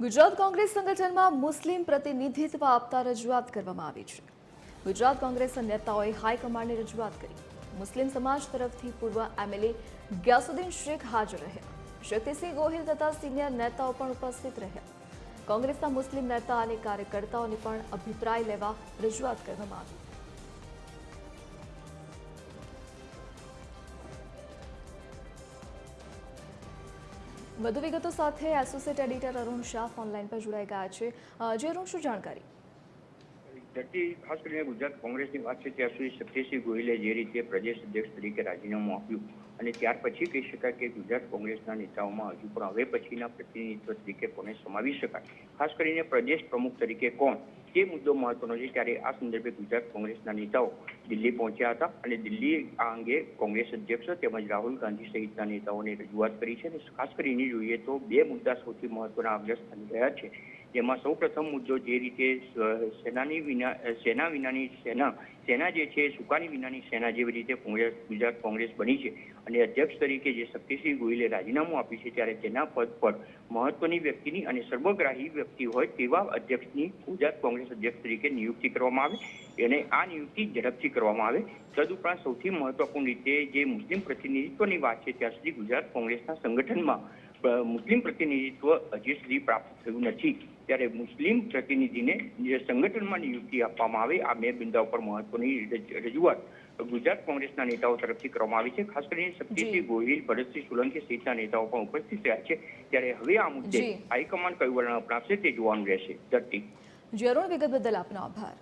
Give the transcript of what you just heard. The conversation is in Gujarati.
ગુજરાત કોંગ્રેસ સંગઠનમાં મુસ્લિમ પ્રતિનિધિત્વ આપતા રજૂઆત કરવામાં આવી છે. ગુજરાત કોંગ્રેસ નેતાઓએ હાઈકમાન્ડને રજૂઆત કરી. મુસ્લિમ સમાજ તરફથી પૂર્વ એમએલએ ગ્યાસુદ્દીન શેખ હાજર રહ્યા. શક્તિસિંહ ગોહિલ તથા સિનિયર નેતાઓ પણ ઉપસ્થિત રહ્યા. કોંગ્રેસના મુસ્લિમ નેતા અને કાર્યકર્તાઓને પણ અભિપ્રાય લેવા રજૂઆત કરવામાં આવી. વધુ વિગતો સાથે associate editor Arun Shah online પર જોડાઈ ગયા છે. જે અરુણ, શું જાણકારી? ખાસ કરીને ગુજરાત કોંગ્રેસની વાત છે, ત્યાં સુધી સત્યસિંહ ગોહિલે જે રીતે પ્રદેશ અધ્યક્ષ તરીકે રાજીનામું આપ્યું અને ત્યાર પછી કહી શકાય કે ગુજરાત કોંગ્રેસના નેતાઓમાં હજુ પણ હવે પછીના પ્રતિનિધિત્વ તરીકે કોને સમાવી શકાય? ખાસ કરીને પ્રદેશ પ્રમુખ તરીકે કોણ? તે મુદ્દો મહત્વનો છે ત્યારે આ સંદર્ભે ગુજરાત કોંગ્રેસના નેતાઓ દિલ્હી પહોંચ્યા હતા અને દિલ્હી આ અંગે કોંગ્રેસ અધ્યક્ષ તેમજ રાહુલ ગાંધી સહિતના નેતાઓને રજૂઆત કરી છે અને ખાસ કરીને જોઈએ તો બે મુદ્દા સૌથી મહત્વના અગ્રસ્થાને રહ્યા છે. જેમાં સૌ પ્રથમ મુદ્દો જે રીતે સેનાની વિના સેના વિનાની સેના સેના જે છે સુકાની વિનાની સેના જેવી રીતે ગુજરાત કોંગ્રેસ બની છે અને અધ્યક્ષ તરીકે જે શક્તિસિંહ ગોહિલે રાજીનામું આપ્યું છે ત્યારે તેના પદ પર મહત્વની વ્યક્તિની અને સર્વગ્રાહી વ્યક્તિ હોય તેવા અધ્યક્ષની ગુજરાત કોંગ્રેસ અધ્યક્ષ તરીકે નિયુક્તિ કરવામાં આવે અને આ નિયુક્તિ ઝડપથી કરવામાં આવે. તદુપરાંત સૌથી મહત્વપૂર્ણ રીતે જે મુસ્લિમ પ્રતિનિધિત્વની વાત છે ત્યાં સુધી ગુજરાત કોંગ્રેસના સંગઠનમાં મુસ્લિમ પ્રતિનિધિત્વ હજી સુધી પ્રાપ્ત થયું નથી. ત્યારે મુસ્લિમ પ્રતિનિધિને જે સંગઠનમાં નિયુક્તિ આપવામાં આવે આ બે બિંદા ઉપર મહત્વની રજૂઆત ગુજરાત કોંગ્રેસના નેતાઓ તરફથી કરવામાં આવી છે. ખાસ કરીને શક્તિસિંહ ગોહિલ ભરતસિંહ સોલંકી સહિતના નેતાઓ પણ ઉપસ્થિત રહ્યા છે. ત્યારે હવે આ મુદ્દે. હાઈકમાન્ડ કયું વલણ અપનાવશે તે જોવાનું રહેશે. ધરતી. જી વિગત બદલ આપનો આભાર.